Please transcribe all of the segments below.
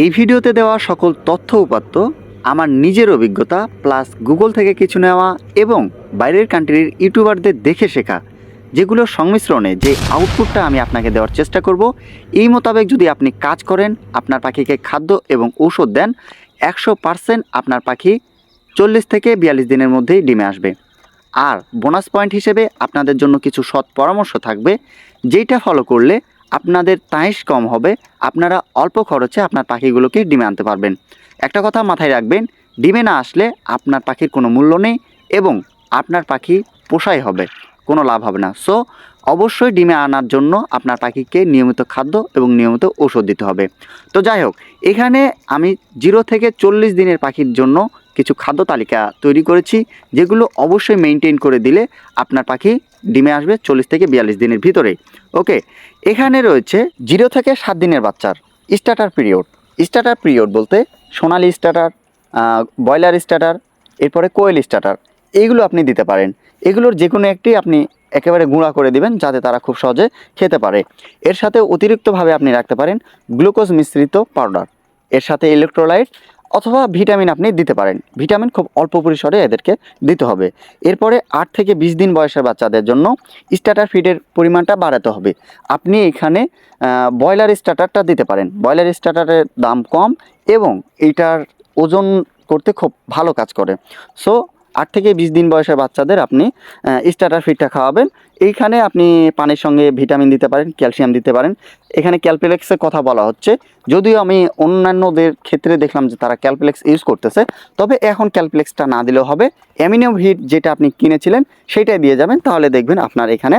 এই ভিডিওতে দেওয়া সকল তথ্য উপাত্ত, আমার নিজের অভিজ্ঞতা প্লাস গুগল থেকে কিছু নেওয়া এবং বাইরের কান্ট্রির ইউটিউবারদের দেখে শেখা যেগুলোর সংমিশ্রণে যে আউটপুটটা আমি আপনাকে দেওয়ার চেষ্টা করব, এই মোতাবেক যদি আপনি কাজ করেন, আপনার পাখিকে খাদ্য এবং ঔষধ দেন, একশো পার্সেন্ট আপনার পাখি চল্লিশ থেকে বিয়াল্লিশ দিনের মধ্যেই ডিমে আসবে। আর বোনাস পয়েন্ট হিসেবে আপনাদের জন্য কিছু সৎ পরামর্শ থাকবে, যেইটা ফলো করলে আপনাদের তাইস কম হবে, আপনারা অল্প খরচে আপনার পাখিগুলোকে ডিমে আনতে পারবেন। একটা কথা মাথায় রাখবেন, ডিমে না আসলে আপনার পাখির কোনো মূল্য নেই এবং আপনার পাখি পোষাই হবে, কোনো লাভ হবে না। সো অবশ্যই ডিমে আনার জন্য আপনার পাখিকে নিয়মিত খাদ্য এবং নিয়মিত ওষুধ দিতে হবে। তো যাই হোক, এখানে আমি জিরো থেকে চল্লিশ দিনের পাখির জন্য কিছু খাদ্য তালিকা তৈরি করেছি, যেগুলো অবশ্যই মেনটেন করে দিলে আপনার পাখি ডিমে আসবে চল্লিশ থেকে বিয়াল্লিশ দিনের ভিতরে। ওকে, এখানে রয়েছে জিরো থেকে সাত দিনের বাচ্চার স্টার্টার পিরিয়ড স্টার্টার পিরিয়ড বলতে সোনালি স্টার্টার ব্রয়লার স্টার্টার এরপরে কোয়েল স্টার্টার এইগুলো আপনি দিতে পারেন। এগুলোর যে কোনো একটি আপনি একেবারে গুঁড়া করে দিবেন যাতে তারা খুব সহজে খেতে পারে। এর সাথে অতিরিক্তভাবে আপনি রাখতে পারেন গ্লুকোজ মিশ্রিত পাউডার। এর সাথে ইলেকট্রোলাইট অথবা ভিটামিন আপনি দিতে পারেন। ভিটামিন খুব অল্প পরিসরে এদেরকে দিতে হবে। এরপরে আট থেকে বিশ দিন বয়সের বাচ্চাদের জন্য স্টার্টার ফিডের পরিমাণটা বাড়াতে হবে। আপনি এখানে ব্রয়লার স্টার্টারটা দিতে পারেন। ব্রয়লার স্টার্টারের দাম কম এবং এইটার ওজন করতে খুব ভালো কাজ করে। সো আট থেকে বিশ দিন বয়সের বাচ্চাদের আপনি স্টার্টার ফিডটা খাওয়াবেন। এইখানে আপনি পানির সঙ্গে ভিটামিন দিতে পারেন ক্যালসিয়াম দিতে পারেন। এখানে ক্যালপ্লেক্সের কথা বলা হচ্ছে। যদিও আমি অন্যান্যদের ক্ষেত্রে দেখলাম যে তারা ক্যালপ্লেক্স ইউজ করতেছে, তবে এখন ক্যালপ্লেক্সটা না দিলেও হবে। অ্যামিনো ভিট যেটা আপনি কিনেছিলেন, সেটাই দিয়ে যাবেন। তাহলে দেখবেন আপনার এখানে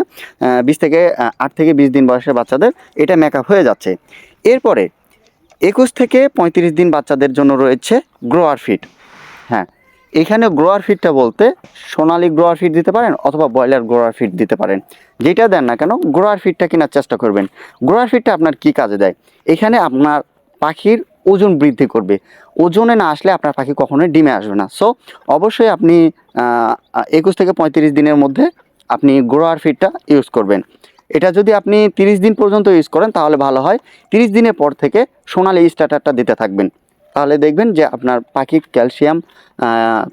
বিশ থেকে আট থেকে বিশ দিন বয়সের বাচ্চাদের এটা মেকআপ হয়ে যাচ্ছে। এরপরে, একুশ থেকে পঁয়ত্রিশ দিন বাচ্চাদের জন্য রয়েছে গ্রোয়ার ফিট এখানে গ্রোয়ার ফিডটা বলতে সোনালি গ্রোয়ার ফিড দিতে পারেন অথবা ব্রয়লার গ্রোয়ার ফিড দিতে পারেন। যেটা দেন না কেন গ্রোয়ার ফিডটা কেনার চেষ্টা করবেন। গ্রোয়ার ফিডটা আপনার কি কাজে দেয়? এখানে আপনার পাখির ওজন বৃদ্ধি করবে। ওজনে না আসলে আপনার পাখি কখনোই ডিমে আসবে না। সো অবশ্যই আপনি একুশ থেকে পঁয়ত্রিশ দিনের মধ্যে আপনি গ্রোয়ার ফিডটা ইউজ করবেন। এটা যদি আপনি তিরিশ দিন পর্যন্ত ইউজ করেন, তাহলে ভালো হয়। তিরিশ দিনের পর থেকে সোনালি স্টার্টারটা দিতে থাকবেন। তাহলে দেখবেন যে আপনার পাখির ক্যালসিয়াম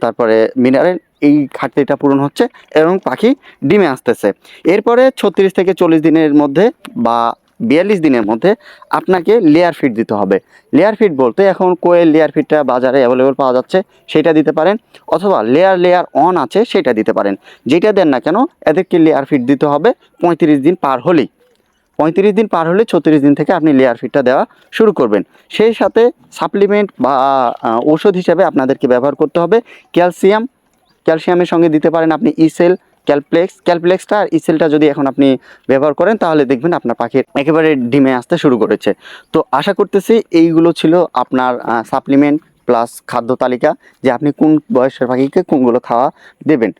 তারপরে মিনারেল এই ঘাটতিটা পূরণ হচ্ছে এবং পাখি ডিমে আসতেছে। এরপরে ছত্রিশ থেকে চল্লিশ দিনের মধ্যে বা বিয়াল্লিশ দিনের মধ্যে আপনাকে লেয়ার ফিট দিতে হবে। লেয়ার ফিড বলতে এখন কোয়েল লেয়ার ফিডটা বাজারে অ্যাভেলেবল পাওয়া যাচ্ছে, সেটা দিতে পারেন অথবা লেয়ার লেয়ার অন আছে, সেটা দিতে পারেন। যেটা দেন না কেন, এদেরকে লেয়ার ফিড দিতে হবে পঁয়ত্রিশ দিন পার হলেই। পঁয়ত্রিশ দিন পার হলে ছত্রিশ দিন থেকে আপনি লেয়ার ফিটটা দেওয়া শুরু করবেন। সেই সাথে সাপ্লিমেন্ট বা ঔষধ হিসাবে আপনাদেরকে ব্যবহার করতে হবে। ক্যালসিয়াম, ক্যালসিয়ামের সঙ্গে দিতে পারেন আপনি ইসেল ক্যালপ্লেক্স ক্যালপ্লেক্সটা আর ইসেলটা যদি এখন আপনি ব্যবহার করেন, তাহলে দেখবেন আপনার পাখির একেবারে ডিমে আসতে শুরু করেছে। তো আশা করতেছি এইগুলো ছিল আপনার সাপ্লিমেন্ট প্লাস খাদ্য তালিকা যে আপনি কোন বয়সের পাখিকে কোনগুলো খাওয়া দেবেন।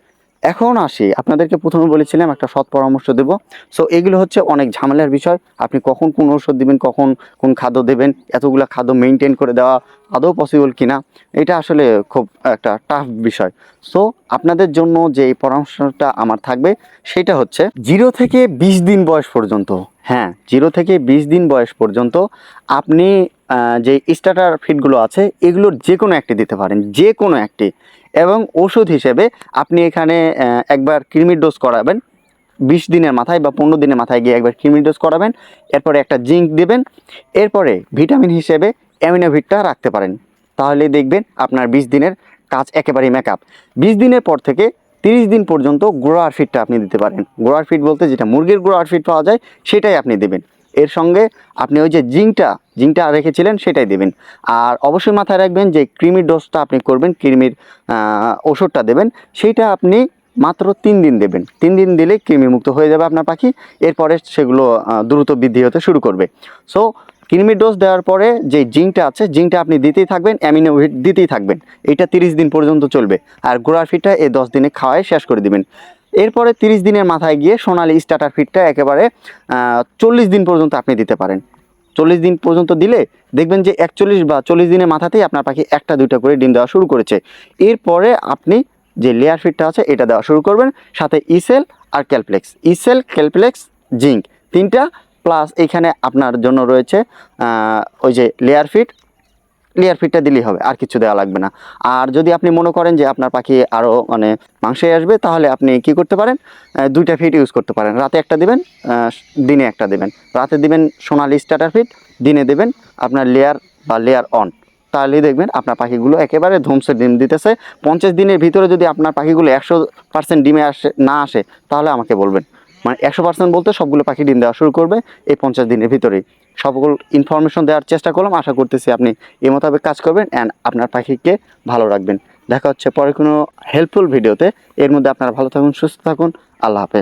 এখন আসি। আপনাদেরকে প্রথমে বলেছিলাম একটা সৎ পরামর্শ দেব। সো এগুলো হচ্ছে অনেক ঝামেলার বিষয়। আপনি কখন কোন ওষুধ দেবেন, কখন কোন খাদ্য দেবেন, এতগুলো খাদ্য মেনটেন করে দেওয়া আদৌ পসিবল কিনা, এটা আসলে খুব একটা টাফ বিষয়। সো আপনাদের জন্য যে পরামর্শটা আমার থাকবে, সেটা হচ্ছে জিরো থেকে বিশ দিন বয়স পর্যন্ত হ্যাঁ জিরো থেকে বিশ দিন বয়স পর্যন্ত আপনি যে স্টার্টার ফিডগুলো আছে, এগুলোর যে কোনো একটি দিতে পারেন। যে কোনো একটি। এবং ওষুধ হিসেবে আপনি এখানে একবার কৃমির ডোজ করাবেন। বিশ দিনের মাথায় বা পনেরো দিনের মাথায় গিয়ে একবার কৃমির ডোজ করাবেন। এরপরে একটা জিঙ্ক দেবেন। এরপরে ভিটামিন হিসেবে অ্যামিনোভিটটা রাখতে পারেন। তাহলে দেখবেন আপনার বিশ দিনের কাজ একেবারেই মেকআপ বিশ দিনের পর থেকে তিরিশ দিন পর্যন্ত গ্রোয়ার ফিডটা আপনি দিতে পারেন। গ্রোয়ার ফিট বলতে যেটা মুরগির গ্রোয়ার ফিড পাওয়া যায়, সেটাই আপনি দেবেন। এর সঙ্গে আপনি ওই যে জিঙ্কটা জিঙ্কটা রেখেছিলেন সেটাই দেবেন। আর অবশ্যই মাথায় রাখবেন যে কৃমির ডোজটা আপনি করবেন, কৃমির ওষুধটা দেবেন, সেইটা আপনি মাত্র তিন দিন দেবেন। তিন দিন দিলে কৃমিমুক্ত হয়ে যাবে আপনার পাখি, এরপরে সেগুলো দ্রুত বৃদ্ধি হতে শুরু করবে। সো কৃমির ডোজ দেওয়ার পরে যে জিঙ্কটা আছে জিঙ্কটা আপনি দিতেই থাকবেন, অ্যামিনো ভিট দিতেই থাকবেন। এটা তিরিশ দিন পর্যন্ত চলবে। আর গোড়ার এই দশ দিনে খাওয়ায় শেষ করে দিবেন। এরপরে তিরিশ দিনের মাথায় গিয়ে সোনালি স্টার্টার ফিটটা একেবারে চল্লিশ দিন পর্যন্ত আপনি দিতে পারেন। চল্লিশ দিন পর্যন্ত দিলে দেখবেন যে একচল্লিশ বা চল্লিশ দিনের মাথাতেই আপনার পাখি একটা, দুইটা করে ডিম দেওয়া শুরু করেছে। এরপরে আপনি যে লেয়ার ফিটটা আছে, এটা দেওয়া শুরু করবেন। সাথে ইসেল আর ক্যালপ্লেক্স ইসেল ক্যালপ্লেক্স জিঙ্ক তিনটা প্লাস এখানে আপনার জন্য রয়েছে ওই যে লেয়ার ফিট লেয়ার ফিটটা দিলেই হবে, আর কিছু দেওয়া লাগবে না। আর যদি আপনি মনে করেন যে আপনার পাখি আরও মানে মাংসে আসবে, তাহলে আপনি কি করতে পারেন? দুইটা ফিট ইউজ করতে পারেন। রাতে একটা দিবেন দিনে একটা দিবেন। রাতে দিবেন সোনালি স্টার্টার ফিট দিনে দেবেন আপনার লেয়ার বা লেয়ার অন তাহলেই দেখবেন আপনার পাখিগুলো একেবারে ধ্বংসের ডিম দিতেছে। পঞ্চাশ দিনের ভিতরে যদি আপনার পাখিগুলো একশো পার্সেন্ট ডিমে আসে, না আসে, তাহলে আমাকে বলবেন। মানে একশো পার্সেন্ট বলতে সবগুলো পাখি ডিম দেওয়া শুরু করবে এই পঞ্চাশ দিনের ভিতরেই। সকল ইনফরমেশন দেওয়ার চেষ্টা করলাম। আশা করতেছি আপনি এ মোতাবেক কাজ করবেন অ্যান্ড আপনার পাখিকে ভালো রাখবেন। দেখা হচ্ছে পরে কোনো হেল্পফুল ভিডিওতে এর মধ্যে আপনারা ভালো থাকুন, সুস্থ থাকুন। আল্লাহ হাফেজ।